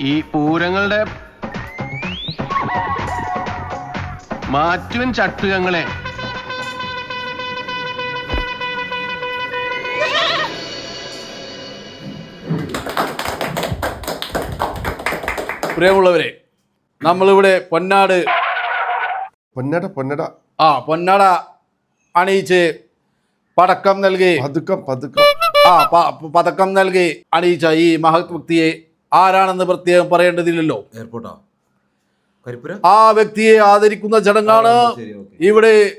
ഈ പൂരങ്ങളുടെ മാറ്റുവൻ ചട്ടുകങ്ങളെ. പ്രിയമുള്ളവരെ നമ്മളിവിടെ പൊന്നാട് പൊന്നട പൊന്നട. ആ പൊന്നട അണിയിച്ച് പടക്കം നൽകി പതുക്കം പതുക്കം. ആ പതക്കം നൽകി അണിയിച്ച ഈ മഹത് വ്യക്തിയെ ആരാണെന്ന് പ്രത്യേകം പറയേണ്ടതില്ലല്ലോ. എയർപോർട്ടാ? കരിപ്പുര? ആ വ്യക്തിയെ ആദരിക്കുന്ന ചടങ്ങാണ് ഇവിടെ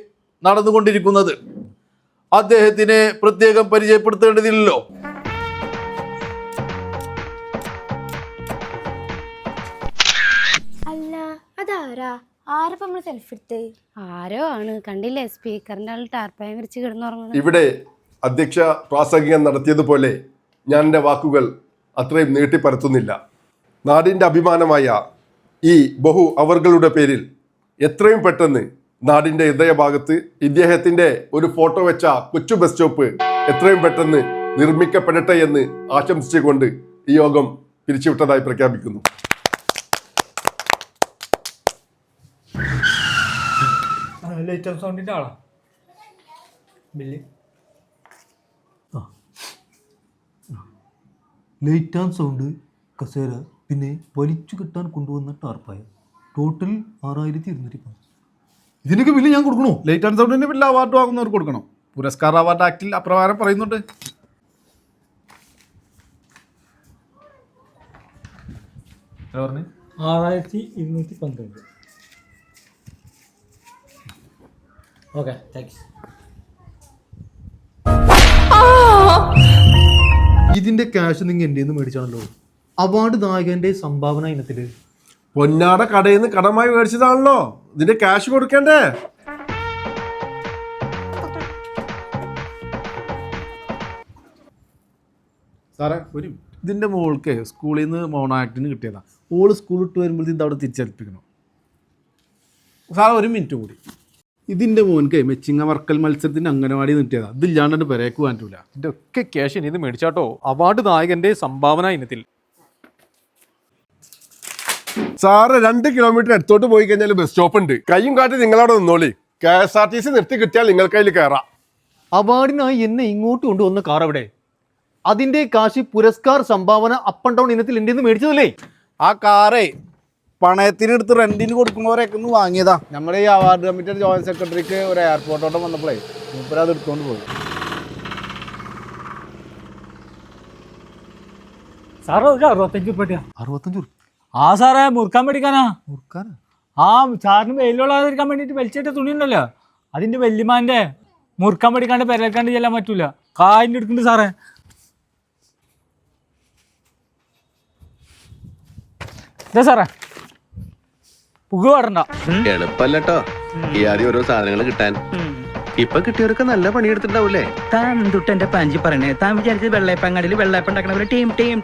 നടന്നുകൊണ്ടിരിക്കുന്നത്. അദ്ദേഹത്തിനെ പ്രത്യേകം പരിചയപ്പെടുത്തേണ്ടതില്ലല്ലോ. അല്ല അതാരാ? ആരപ്പം നമ്മൾ സെൽഫി എടുത്ത്? ആരോ ആണ്. കണ്ടില്ലേ? സ്പീക്കറിന്റെ ആൾ ടാർപ്പായം വിരിച്ച് കിടന്നുറങ്ങുന്നത്. ഇവിടെ അധ്യക്ഷ പ്രാസംഗികം നടത്തിയതുപോലെ ഞാൻ എന്റെ വാക്കുകൾ അത്രയും നീട്ടിപ്പരത്തുന്നില്ല. നാടിന്റെ അഭിമാനമായ ഈ ബഹു അവറുകളുടെ പേരിൽ എത്രയും പെട്ടെന്ന് നാടിന്റെ ഹൃദയഭാഗത്ത് ഇദ്ദേഹത്തിന്റെ ഒരു ഫോട്ടോ വെച്ച കൊച്ചു ബസ് സ്റ്റോപ്പ് എത്രയും പെട്ടെന്ന് നിർമ്മിക്കപ്പെടട്ടെ എന്ന് ആശംസിച്ചുകൊണ്ട് ഈ യോഗം പിരിച്ചുവിട്ടതായി പ്രഖ്യാപിക്കുന്നു. ലൈറ്റ് സൗണ്ടിന്റെ ആളാ. ബില്ല്. ലൈറ്റ് ആൻഡ് സൗണ്ട് കസേര പിന്നെ വലിച്ചു കിട്ടാൻ കൊണ്ടുവന്ന ടാർപ്പായ. ടോട്ടൽ ആറായിരത്തി ഇരുന്നൂറ്റി പത്ത് ഇതിനൊക്കെ ബില്ല് ഞാൻ കൊടുക്കണോ? ലൈറ്റ് ആൻഡ് സൗണ്ടിന് ബില്ല് അവാർഡ് വാങ്ങുന്നവർക്ക് കൊടുക്കണം? പുരസ്കാർ അവാർഡ് ആക്ടിൽ അപ്രകാരം പറയുന്നുണ്ട്. പറഞ്ഞു? ആറായിരത്തി ഇരുന്നൂറ്റി പന്ത്രണ്ട്. ഓക്കെ താങ്ക്സ് ഇതിന്റെ ക്യാഷ് നിങ്ങൾ എന്റെ നിന്ന് മേടിച്ചാണല്ലോ. അവാർഡ് നായകന്റെ സംഭാവന ഇനത്തിൽ. പൊന്നാട കടയിൽ നിന്ന് കടമായി മേടിച്ചതാണല്ലോ. ഇതിന്റെ ക്യാഷ് കൊടുക്കണ്ടേ? സാറേ ഒരു ഇതിന്റെ മോൾക്ക് സ്കൂളിൽ നിന്ന് മോണാക്ടിന് കിട്ടിയതാണ് ഓൾ സ്കൂൾ വിട്ട് വരുമ്പോഴത്തേക്കും ഇത് അവിടെ തിരിച്ചേൽപ്പിക്കണം സാറേ ഒരു മിനിറ്റ് കൂടി. ഇതിന്റെ മോൻക്ക് മെച്ചിങ്ങ വർക്കൽ മത്സരത്തിന് അംഗനവാടി കിട്ടിയതാണ് ഇതില്ലാണ്ട് പെരേക്ക് പറ്റൂല പറ്റൂല. ഒക്കെ ക്യാഷ് ഇനി ഇത് മേടിച്ചാട്ടോ. അവാർഡ് നായകന്റെ സംഭാവന ഇനത്തിൽ. സാറ് രണ്ട് കിലോമീറ്റർ അടുത്തോട്ട് പോയി കഴിഞ്ഞാൽ ബസ് സ്റ്റോപ്പ് ഉണ്ട്. കൈയും കാട്ടി നിങ്ങളവിടെ നിന്നോളി. K S R T C നിർത്തി കിട്ടിയാൽ നിങ്ങൾക്ക് അതിൽ കയറാം അവാർഡിനായി എന്നെ ഇങ്ങോട്ട് കൊണ്ടുവന്ന കാർ അവിടെ അതിന്റെ കാശ് പുരസ്കാർ സംഭാവന അപ്പ് ആൻഡ് ഡൗൺ ഇനത്തിൽ എന്റെ മേടിച്ചതല്ലേ? ആ കാറേ പണയത്തിന് എടുത്ത് റെന്റിന് കൊടുക്കുന്നവരൊക്കെ ഒന്ന് വാങ്ങിയതാ. നമ്മുടെ ഈ അവാർഡ് കമ്മിറ്റിയുടെ ജോയിന്റ് സെക്രട്ടറിക്ക് ഒരു എയർപോർട്ടോട്ടം വന്നപ്പോഴേ മൂപ്പര് അത് എടുത്തുകൊണ്ട് പോയി. സാറേ ഒരു അറുപത്തഞ്ച് ഉറുപ്പിയാ അറുപത്തഞ്ച് ആ സാറേ മുറുക്കാൻ മേടിക്കാനാ മുറുക്കാനാ? ആ സാറിന് വെയിലുള്ളാതിരിക്കാൻ വേണ്ടിയിട്ട് വലിച്ചിട്ട തുണി ഉണ്ടല്ലോ. അതിന്റെ വല്യമാന്റെ മുറുക്കാൻ പഠിക്കാണ്ട് പെരക്കാണ്ട് ചെല്ലാൻ പറ്റൂല. കായിന്റെ എടുക്കുന്നുണ്ട് സാറേ. ഇതാ സാറേ. പുക എളുപ്പല്ലോ ഈ ആദ്യം ഓരോ സാധനങ്ങൾ കിട്ടാൻ. ഇപ്പൊ കിട്ടിയവരൊക്കെ നല്ല പണിയെടുത്തിട്ടുണ്ടാവൂലേ താൻ തൊട്ട് എന്റെ പാഞ്ചി പറയണേ? താൻ വിചാരിച്ചത് വെള്ളയപ്പങ്ങാടിയിൽ വെള്ളയപ്പം ഉണ്ടാക്കണ ടീം ടീം